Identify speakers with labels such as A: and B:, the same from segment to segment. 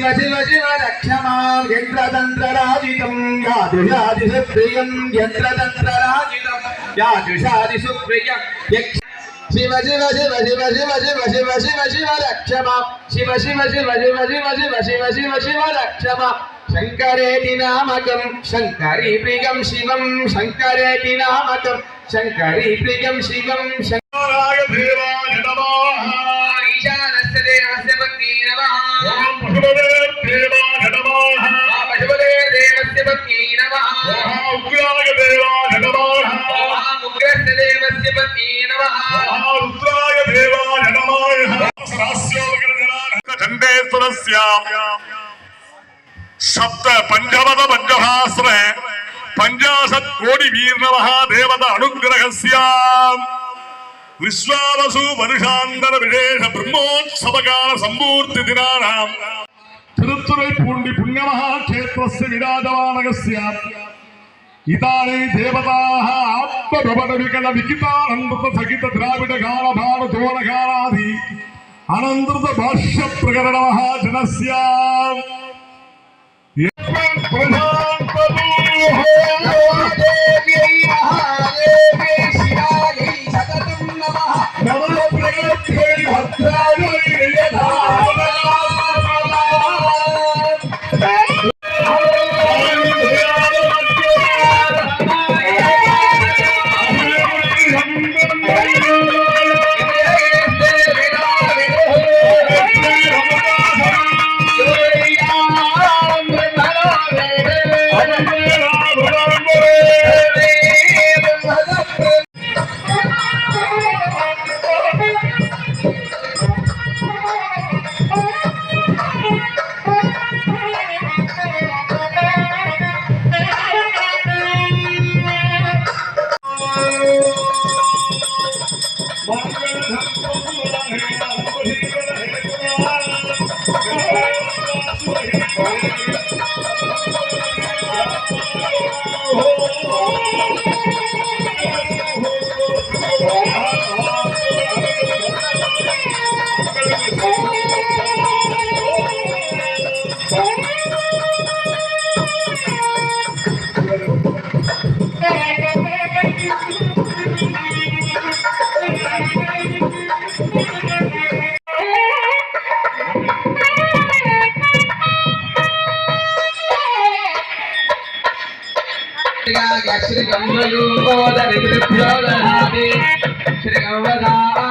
A: शिव शिव शिव रक्षमां यन्त्रतन्त्रराजितं याजुषादिसुप्रियं शिव शिव शिव शिव शिव शिव शिव शिव शिव रक्षमा शिव शिव शिव शिव शिव शिव शिव शिव शिव रक्षमा शङ्करेति नामकं शङ्करी प्रियं शिव शङ्करेति नामकं शङ्करी प्रियं शिव
B: शङ्कराय उग्राय देवा नगमाः
A: उग्रदेवस्य पत्नी नमः
B: उग्राय देवा नगमाः सप्त पञ्चमत पञ्चभास्रे पञ्चाशत् कोटि वीर्णवः देवता अनुग्रहस्याम् विश्वावसु वर्षान्तर विशेष ब्रह्मोत्सवकाल सम्पूर्ति दिनानाम् திருத்துறை பூண்டி புண்ணியமகா క్షేత్రస్య విరాజమానగస్య ఇతాని దేవతాః ఆత్మభవన వికల వికితానందత సహిత ద్రావిడ గాన భావ దోన గానాది అనంతృత భాష్య ప్రకరణమః Janasya భద్రాయ
A: Sri Gangadhara, Sri Gangadhara, Sri Gangadhara.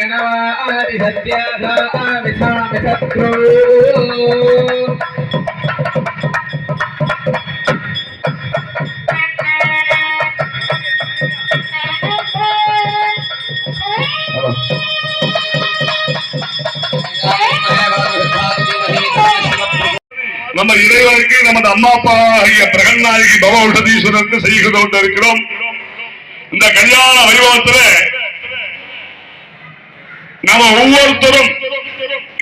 A: ഗണവാദിസത്യൂ
B: நம்ம இறைவனுக்கு நமது அம்மா அப்பா ஐய பிரகநாயகி பவ ஔஷதீஸ்வரருக்கு செய்கிறோம் இருக்கிறோம் இந்த கல்யாண வைபவத்துல நாம ஒவ்வொருத்தரும்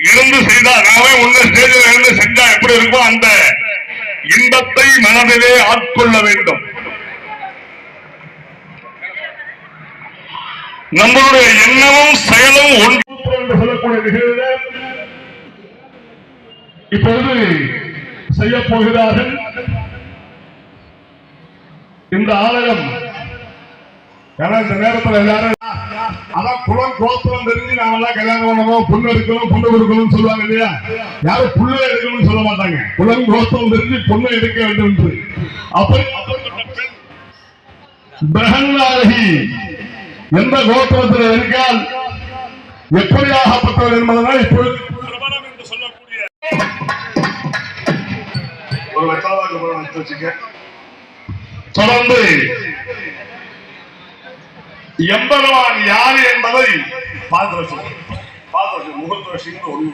B: இருந்து செய்தா நாமே உள்ள ஸ்டேஜில் இருந்து செஞ்சா எப்படி இருக்கும் அந்த இன்பத்தை மனதிலே ஆட்கொள்ள வேண்டும். நம்மளுடைய எண்ணமும் செயலும் ஒன்று. சொல்லக்கூடிய நிகழ்வு இப்பொழுது செய்ய போகிறார்கள். இந்த ஆலயம் ஏன்னா இந்த நேரத்தில் எல்லாரும் அதான் குலம் கோத்திரம் தெரிஞ்சு நாமெல்லாம் கல்யாணம் பண்ணணும் புண்ணு எடுக்கணும் புண்ணு கொடுக்கணும்னு சொல்லுவாங்க இல்லையா? யாரும் புண்ணு எடுக்கணும்னு சொல்ல மாட்டாங்க. குலம் கோத்திரம் தெரிஞ்சு பொண்ணு எடுக்க வேண்டும் என்று. அப்படி எந்த கோத்திரத்தில் இருக்கால் எப்படியாகப்பட்டவர் என்பதனால் இப்பொழுது என்று சொல்லக்கூடிய ஒரு
C: வெட்டாளாக்கு
B: தொடர்ந்து எம்பெருமான் யார் என்பதை பார்த்து வச்சு
C: பார்த்து
B: வச்சு
C: முகத்து வச்சுன்னு
B: ஒன்று